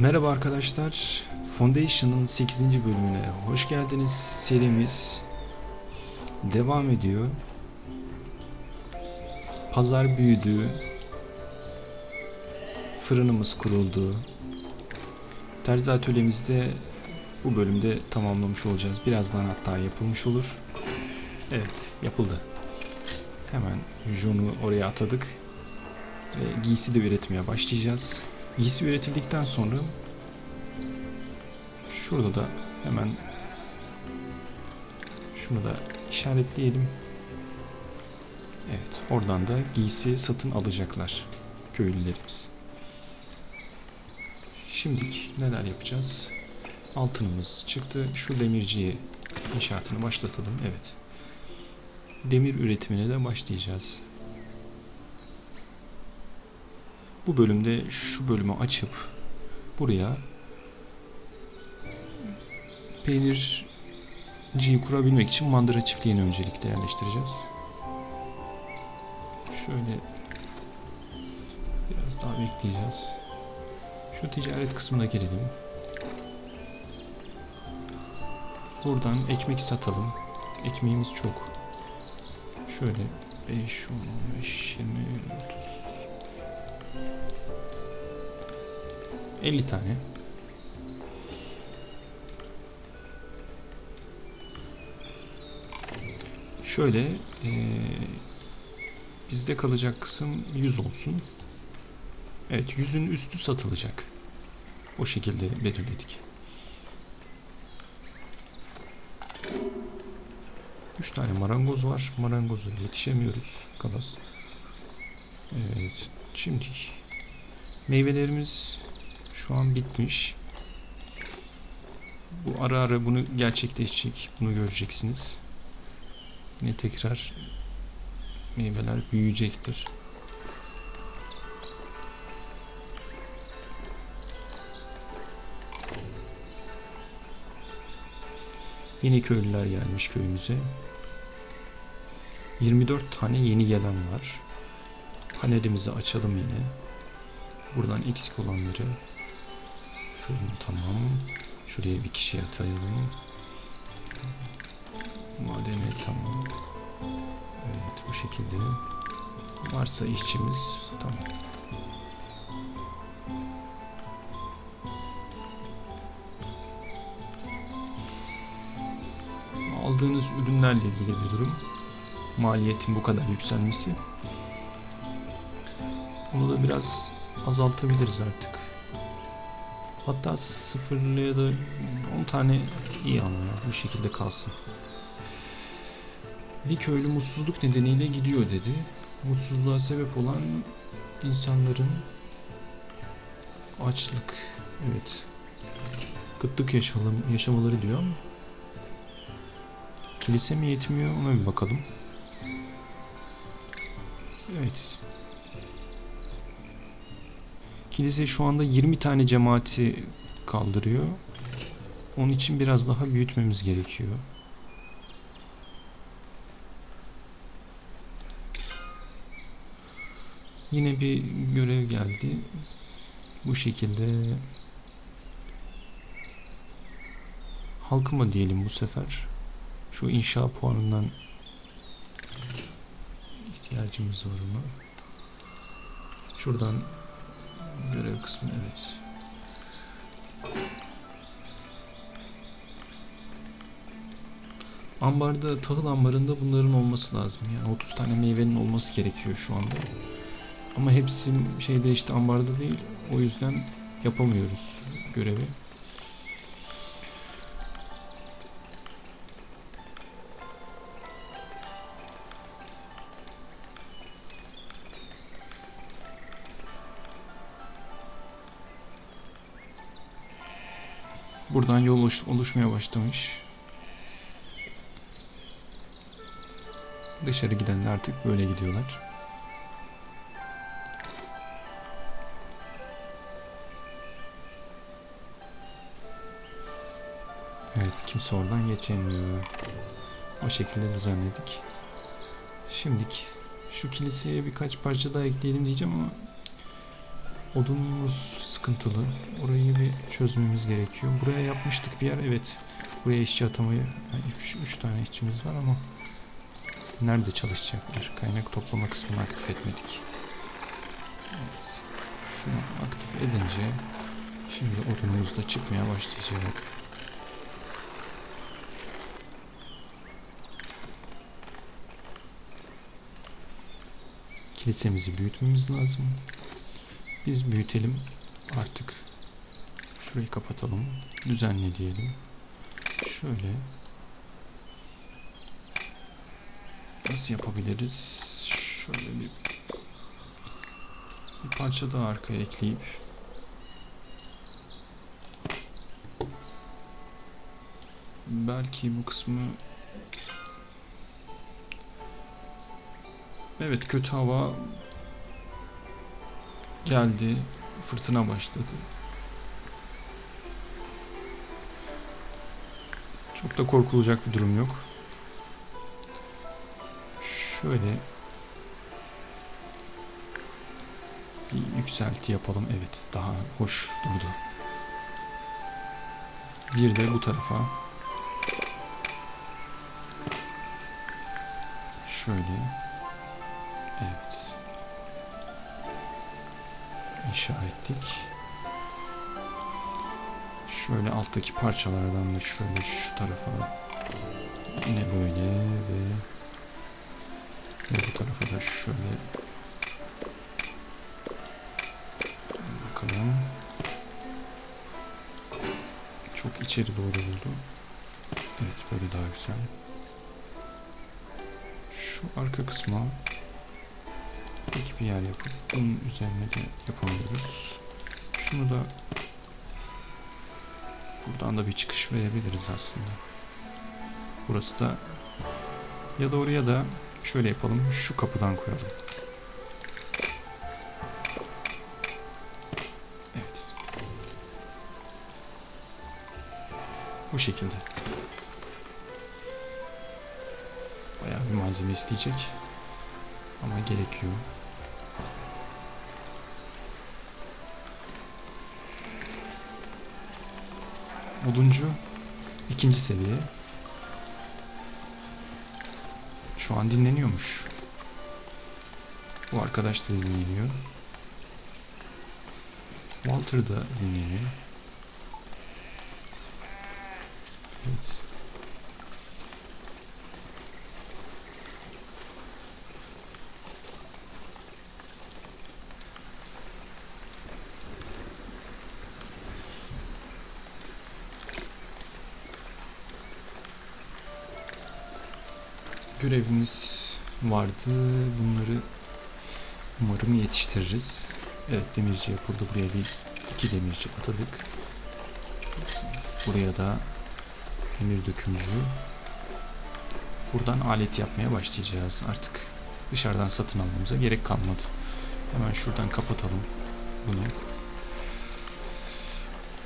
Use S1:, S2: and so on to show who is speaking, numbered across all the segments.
S1: Merhaba arkadaşlar. Foundation'ın 8. bölümüne hoş geldiniz. Serimiz devam ediyor. Pazar büyüdü. Fırınımız kuruldu. Terzi atölyemizde bu bölümde tamamlamış olacağız. Birazdan hatta yapılmış olur. Evet, yapıldı. Hemen Jon'u oraya atadık. Ve giysi de üretmeye başlayacağız. Giysi üretildikten sonra şurada da hemen şunu da işaretleyelim. Evet, oradan da giysi satın alacaklar köylülerimiz. Şimdilik neler yapacağız? Altınımız çıktı. Şu demirciye inşaatını başlatalım. Evet. Demir üretimine de başlayacağız. Bu bölümde şu bölümü açıp buraya peynirciyi kurabilmek için mandıra çiftliğini öncelikle yerleştireceğiz. Şöyle biraz daha bekleyeceğiz. Şu ticaret kısmına girelim. Buradan ekmek satalım. Ekmeğimiz çok. Şöyle 5, 10, 15, 20, 30 50 tane. Şöyle eee, bizde kalacak kısım 100 olsun. Evet 100'ün üstü satılacak. O şekilde belirledik. 3 tane marangoz var. Marangoza yetişemiyoruz. Kalas. Evet. Şimdi meyvelerimiz şu an bitmiş. Bu ara ara bunu gerçekleşecek. Bunu göreceksiniz. Yine tekrar meyveler büyüyecektir. Yeni köylüler gelmiş köyümüze. 24 tane yeni gelen var. Panelimizi açalım yine. Buradan eksik olanları fırın tamam. Şuraya bir kişi atayalım. Madene tamam. Evet bu şekilde. Varsa işçimiz tamam. Aldığınız ürünlerle ilgili bir durum. Maliyetin bu kadar yükselmesi. Bunu da biraz azaltabiliriz artık. Hatta sıfırlıya da 10 tane iyi ama ya, bu şekilde kalsın. Bir köylü mutsuzluk nedeniyle gidiyor dedi. Mutsuzluğa sebep olan insanların açlık, evet, kıtlık yaşalım, yaşamaları diyor ama kilise mi yetmiyor ona bir bakalım. Evet. Kilise şu anda 20 tane cemaati kaldırıyor. Onun için biraz daha büyütmemiz gerekiyor. Yine bir görev geldi. Bu şekilde halkıma diyelim bu sefer. Şu inşa puanından ihtiyacımız var mı? Şuradan görev kısmı evet. Ambarda, tahıl ambarında bunların olması lazım. Yani 30 tane meyvenin olması gerekiyor şu anda. Ama hepsi şeyde işte ambarda değil. O yüzden yapamıyoruz görevi. Buradan yol oluş- oluşmaya başlamış. Dışarı gidenler artık böyle gidiyorlar. Evet kimse oradan geçemiyor. O şekilde düzenledik. Şimdilik şu kiliseye birkaç parça daha ekleyelim diyeceğim ama Odunumuz sıkıntılı. Orayı bir çözmemiz gerekiyor. Buraya yapmıştık bir yer. Evet. Buraya işçi atamayı 3 tane işçimiz var ama nerede çalışacaklar? Kaynak toplama kısmını aktif etmedik. Evet. Şunu aktif edince şimdi odunumuz da çıkmaya başlayacak. Kilisemizi büyütmemiz lazım. Biz büyütelim artık. Şurayı kapatalım. Düzenle diyelim. Şöyle. Nasıl yapabiliriz? Şöyle bir bir parça daha arkaya ekleyip belki bu kısmı Evet kötü hava geldi. Fırtına başladı. Çok da korkulacak bir durum yok. Şöyle bir yükselti yapalım. Evet daha hoş durdu. Bir de bu tarafa şöyle Evet. İnşa ettik. Şöyle alttaki parçalardan da şöyle şu tarafa yine böyle ve ve bu tarafa da şöyle bakalım. Çok içeri doğru oldu. Evet böyle daha güzel. Şu arka kısma Peki bir yer yapıp bunun üzerine de yapabiliriz. Şunu da buradan da bir çıkış verebiliriz aslında. Burası da ya da oraya da şöyle yapalım. Şu kapıdan koyalım. Evet. Bu şekilde. Bayağı bir malzeme isteyecek. Ama gerekiyor. Oduncu ikinci seviye. Şu an dinleniyormuş. Bu arkadaş da dinleniyor. Walter da dinleniyor. Evet. Görevimiz vardı. Bunları umarım yetiştiririz. Evet demirci yapıldı. Buraya bir iki demirci atadık. Buraya da demir dökümcü. Buradan alet yapmaya başlayacağız. Artık dışarıdan satın almamıza gerek kalmadı. Hemen şuradan kapatalım bunu.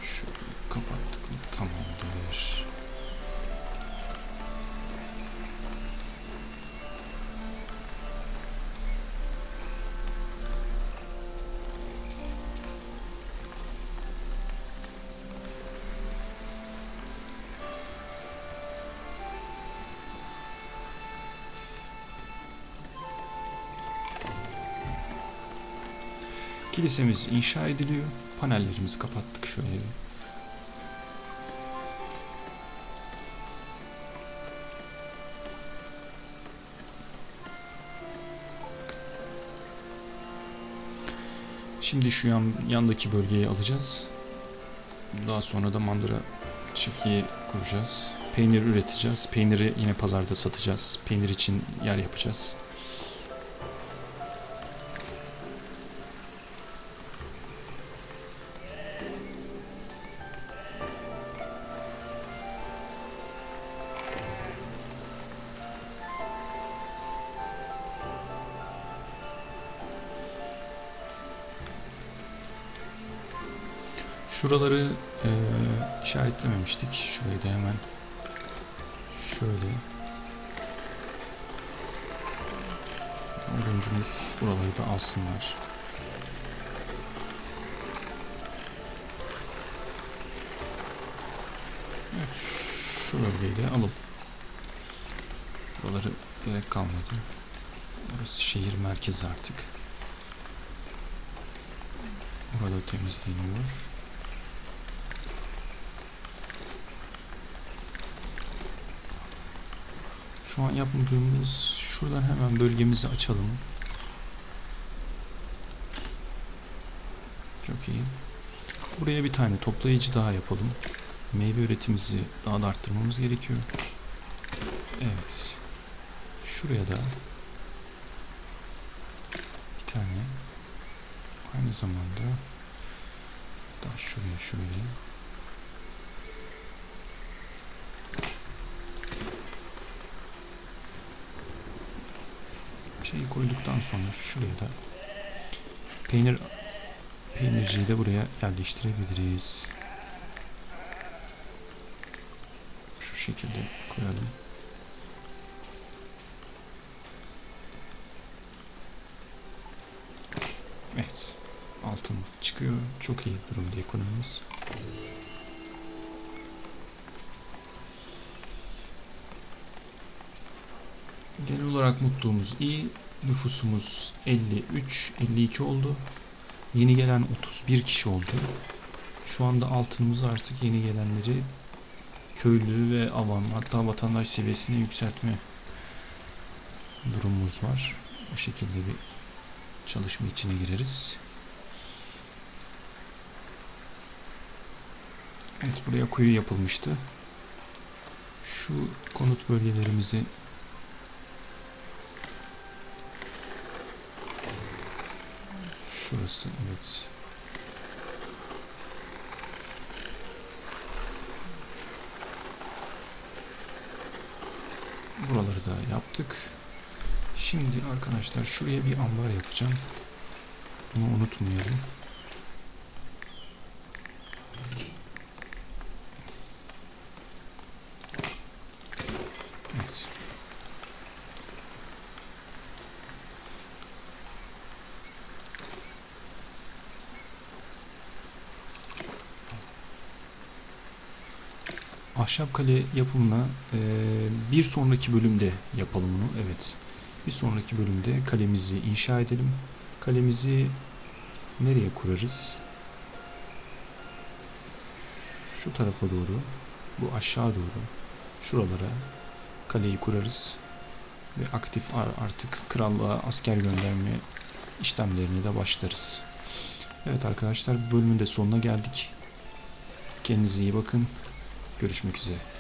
S1: Şu kapattık mı? Tamamdır. Kilisemiz inşa ediliyor. Panellerimizi kapattık şöyle. Şimdi şu yan, yandaki bölgeyi alacağız. Daha sonra da mandıra çiftliği kuracağız. Peynir üreteceğiz. Peyniri yine pazarda satacağız. Peynir için yer yapacağız. Şuraları e, işaretlememiştik. Şurayı da hemen şöyle oyuncumuz buraları da alsınlar. Evet, alıp buraları gerek kalmadı. Burası şehir merkezi artık. Burada temizleniyor. Şu an yapmadığımız şuradan hemen bölgemizi açalım. Çok iyi. Buraya bir tane toplayıcı daha yapalım. Meyve üretimimizi daha da arttırmamız gerekiyor. Evet. Şuraya da bir tane aynı zamanda daha şuraya şöyle şeyi koyduktan sonra şuraya da peynir peynirciyi de buraya yerleştirebiliriz. Şu şekilde koyalım. Evet. Altın çıkıyor. Çok iyi durumda ekonomimiz. Genel olarak mutluluğumuz iyi. Nüfusumuz 53, 52 oldu. Yeni gelen 31 kişi oldu. Şu anda altınımız artık yeni gelenleri köylü ve avam hatta vatandaş seviyesine yükseltme durumumuz var. Bu şekilde bir çalışma içine gireriz. Evet buraya kuyu yapılmıştı. Şu konut bölgelerimizi Şurası evet. Buraları da yaptık. Şimdi arkadaşlar şuraya bir ambar yapacağım. Bunu unutmayalım. Evet. Ahşap kale yapımına eee, bir sonraki bölümde yapalım bunu. Evet. Bir sonraki bölümde kalemizi inşa edelim. Kalemizi nereye kurarız? Şu tarafa doğru, bu aşağı doğru, şuralara kaleyi kurarız ve aktif ar- artık krallığa asker gönderme işlemlerine de başlarız. Evet arkadaşlar bölümün de sonuna geldik. Kendinize iyi bakın. Görüşmek üzere.